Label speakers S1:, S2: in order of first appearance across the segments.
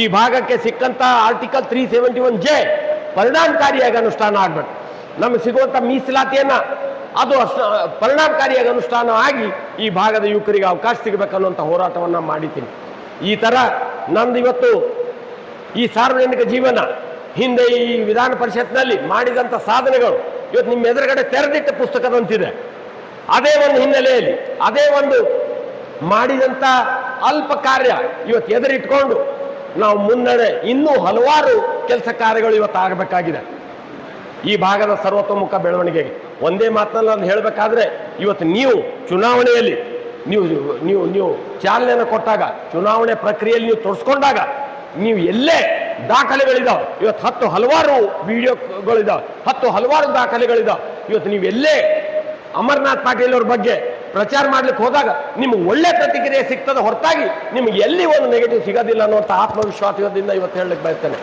S1: ಈ ಭಾಗಕ್ಕೆ ಸಿಕ್ಕಂತ article three seventy one J ಪರಿಣಾಮಕಾರಿಯಾಗಿ ಅನುಷ್ಠಾನ ಆಗ್ಬೇಕು. ನಮಗೆ ಸಿಗುವಂತ ಮೀಸಲಾತಿಯನ್ನ ಅದು ಪರಿಣಾಮಕಾರಿಯಾಗಿ ಅನುಷ್ಠಾನ ಆಗಿ ಈ ಭಾಗದ ಯುವಕರಿಗೆ ಅವಕಾಶ ಸಿಗಬೇಕನ್ನುವಂಥ ಹೋರಾಟವನ್ನ ಮಾಡಿದ್ದೀನಿ. ಈ ತರ ನಂದು ಇವತ್ತು ಈ ಸಾರ್ವಜನಿಕ ಜೀವನ, ಹಿಂದೆ ಈ ವಿಧಾನ ಪರಿಷತ್ನಲ್ಲಿ ಮಾಡಿದಂಥ ಸಾಧನೆಗಳು ಇವತ್ತು ನಿಮ್ಮ ಎದುರುಗಡೆ ತೆರೆದಿಟ್ಟ ಪುಸ್ತಕದಂತಿದೆ. ಅದೇ ಒಂದು ಹಿನ್ನೆಲೆಯಲ್ಲಿ, ಅದೇ ಒಂದು ಮಾಡಿದಂಥ ಅಲ್ಪ ಕಾರ್ಯ ಇವತ್ತು ಎದುರಿಟ್ಕೊಂಡು ನಾವು ಮುನ್ನಡೆ ಇನ್ನೂ ಹಲವಾರು ಕೆಲಸ ಕಾರ್ಯಗಳು ಇವತ್ತು ಆಗಬೇಕಾಗಿದೆ. ಈ ಭಾಗದ ಸರ್ವತೋಮುಖ ಬೆಳವಣಿಗೆಗೆ ಒಂದೇ ಮಾತನಲ್ಲಿ ನಾನು ಹೇಳಬೇಕಾದ್ರೆ ಇವತ್ತು ನೀವು ಚುನಾವಣೆಯಲ್ಲಿ ನೀವು ನೀವು ನೀವು ಚಾಲನೆಯನ್ನು ಕೊಟ್ಟಾಗ, ಚುನಾವಣೆ ಪ್ರಕ್ರಿಯೆಯಲ್ಲಿ ನೀವು ತೊಡಸ್ಕೊಂಡಾಗ ನೀವು ಎಲ್ಲೇ ದಾಖಲೆಗಳಿದಾವೆ. ಇವತ್ತು ಹತ್ತು ಹಲವಾರು ವಿಡಿಯೋಗಳಿದಾವೆ. ಹತ್ತು ಹಲವಾರು ದಾಖಲೆಗಳಿದಾವೆ. ಇವತ್ತು ನೀವು ಎಲ್ಲೇ ಅಮರ್ನಾಥ್ ಪಾಟೀಲ್ ಅವ್ರ ಬಗ್ಗೆ ಪ್ರಚಾರ ಮಾಡ್ಲಿಕ್ಕೆ ಹೋದಾಗ ನಿಮ್ಗೆ ಒಳ್ಳೆ ಪ್ರತಿಕ್ರಿಯೆ ಸಿಗ್ತದ. ಹೊರತಾಗಿ ನಿಮ್ಗೆ ಎಲ್ಲಿ ಒಂದು ನೆಗೆಟಿವ್ ಸಿಗೋದಿಲ್ಲ ಅನ್ನುವಂಥ ಆತ್ಮವಿಶ್ವಾಸದಿಂದ ಇವತ್ತು ಹೇಳಲಿಕ್ಕೆ ಬಯಸ್ತೇನೆ.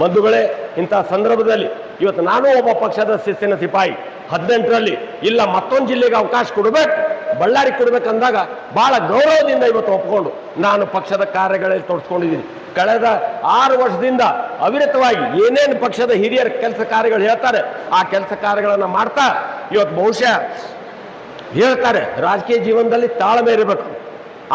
S1: ಬಂಧುಗಳೇ, ಇಂಥ ಸಂದರ್ಭದಲ್ಲಿ ಇವತ್ತು ನಾನು ಒಬ್ಬ ಪಕ್ಷದ ಶಿಸ್ತಿನ ಸಿಪಾಯಿ. ಹದಿನೆಂಟರಲ್ಲಿ ಇಲ್ಲ, ಮತ್ತೊಂದು ಜಿಲ್ಲೆಗೆ ಅವಕಾಶ ಕೊಡಬೇಕು, ಬಳ್ಳಾರಿ ಕೊಡ್ಬೇಕಂದಾಗ ಬಹಳ ಗೌರವದಿಂದ ಇವತ್ತು ಒಪ್ಕೊಂಡು ನಾನು ಪಕ್ಷದ ಕಾರ್ಯಗಳಲ್ಲಿ ತೊಡಸ್ಕೊಂಡಿದ್ದೀನಿ. ಕಳೆದ ಆರು ವರ್ಷದಿಂದ ಅವಿರತವಾಗಿ ಏನೇನು ಪಕ್ಷದ ಹಿರಿಯರ ಕೆಲಸ ಕಾರ್ಯಗಳು ಹೇಳ್ತಾರೆ, ಆ ಕೆಲಸ ಕಾರ್ಯಗಳನ್ನು ಮಾಡ್ತಾ ಇವತ್ತು ಬಹುಶಃ ಹೇಳ್ತಾರೆ, ರಾಜಕೀಯ ಜೀವನದಲ್ಲಿ ತಾಳ್ಮೆ ಇರಬೇಕು.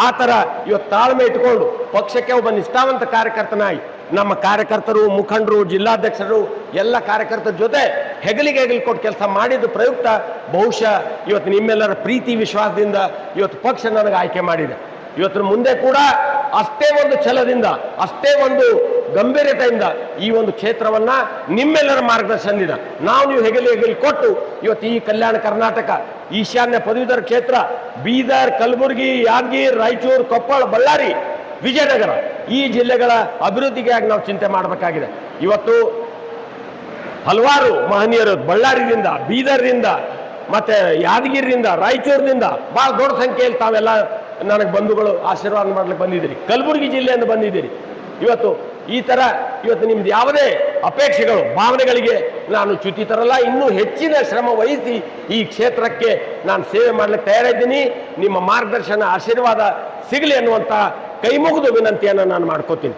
S1: ಆ ಥರ ಇವತ್ತು ತಾಳ್ಮೆ ಇಟ್ಕೊಂಡು ಪಕ್ಷಕ್ಕೆ ಒಬ್ಬ ನಿಷ್ಠಾವಂತ ಕಾರ್ಯಕರ್ತನಾಗಿ, ನಮ್ಮ ಕಾರ್ಯಕರ್ತರು, ಮುಖಂಡರು, ಜಿಲ್ಲಾಧ್ಯಕ್ಷರು, ಎಲ್ಲ ಕಾರ್ಯಕರ್ತರ ಜೊತೆ ಹೆಗಲಿಗೆ ಹೆಗಲಿ ಕೊಟ್ಟು ಕೆಲಸ ಮಾಡಿದ ಪ್ರಯುಕ್ತ. ಬಹುಶಃ ಇವತ್ತು ನಿಮ್ಮೆಲ್ಲರ ಪ್ರೀತಿ ವಿಶ್ವಾಸದಿಂದ ಇವತ್ತು ಪಕ್ಷ ನನಗೆ ಆಯ್ಕೆ ಮಾಡಿದೆ. ಇವತ್ತಿನ ಮುಂದೆ ಕೂಡ ಅಷ್ಟೇ ಒಂದು ಛಲದಿಂದ, ಅಷ್ಟೇ ಒಂದು ಗಂಭೀರತೆಯಿಂದ ಈ ಒಂದು ಕ್ಷೇತ್ರವನ್ನ ನಿಮ್ಮೆಲ್ಲರ ಮಾರ್ಗದರ್ಶನದಿಂದ ನಾವು ನೀವು ಹೆಗಲಿ ಹೆಗಲಿ ಕೊಟ್ಟು ಇವತ್ತು ಈ ಕಲ್ಯಾಣ ಕರ್ನಾಟಕ ಈಶಾನ್ಯ ಪದವೀಧರ ಕ್ಷೇತ್ರ, ಬೀದರ್, ಕಲಬುರಗಿ, ಯಾದಗಿರ್, ರಾಯಚೂರು, ಕೊಪ್ಪಳ, ಬಳ್ಳಾರಿ, ವಿಜಯನಗರ ಈ ಜಿಲ್ಲೆಗಳ ಅಭಿವೃದ್ಧಿಗಾಗಿ ನಾವು ಚಿಂತೆ ಮಾಡಬೇಕಾಗಿದೆ. ಇವತ್ತು ಹಲವಾರು ಮಹನೀಯರು ಬಳ್ಳಾರಿಯಿಂದ ಬೀದರ್ನಿಂದ ಮತ್ತೆ ಯಾದಗಿರಿಯಿಂದ, ರಾಯಚೂರಿನಿಂದ ಬಹಳ ದೊಡ್ಡ ಸಂಖ್ಯೆಯಲ್ಲಿ ತಾವೆಲ್ಲ ನನಗೆ ಬಂಧುಗಳು ಆಶೀರ್ವಾದ ಮಾಡ್ಲಿಕ್ಕೆ ಬಂದಿದ್ದೀರಿ. ಕಲಬುರಗಿ ಜಿಲ್ಲೆಯಿಂದ ಬಂದಿದ್ದೀರಿ. ಇವತ್ತು ಈ ಥರ ಇವತ್ತು ನಿಮ್ದು ಯಾವುದೇ ಅಪೇಕ್ಷೆಗಳು, ಭಾವನೆಗಳಿಗೆ ನಾನು ಚ್ಯುತಿ ತರಲ್ಲ, ಇನ್ನೂ ಹೆಚ್ಚಿನ ಶ್ರಮ ವಹಿಸಿ ಈ ಕ್ಷೇತ್ರಕ್ಕೆ ನಾನು ಸೇವೆ ಮಾಡಲಿಕ್ಕೆ ತಯಾರಿದ್ದೀನಿ. ನಿಮ್ಮ ಮಾರ್ಗದರ್ಶನ, ಆಶೀರ್ವಾದ ಸಿಗಲಿ ಅನ್ನುವಂಥ ಕೈಮುಗಿದು ವಿನಂತಿಯನ್ನು ನಾನು ಮಾಡ್ಕೋತೀನಿ.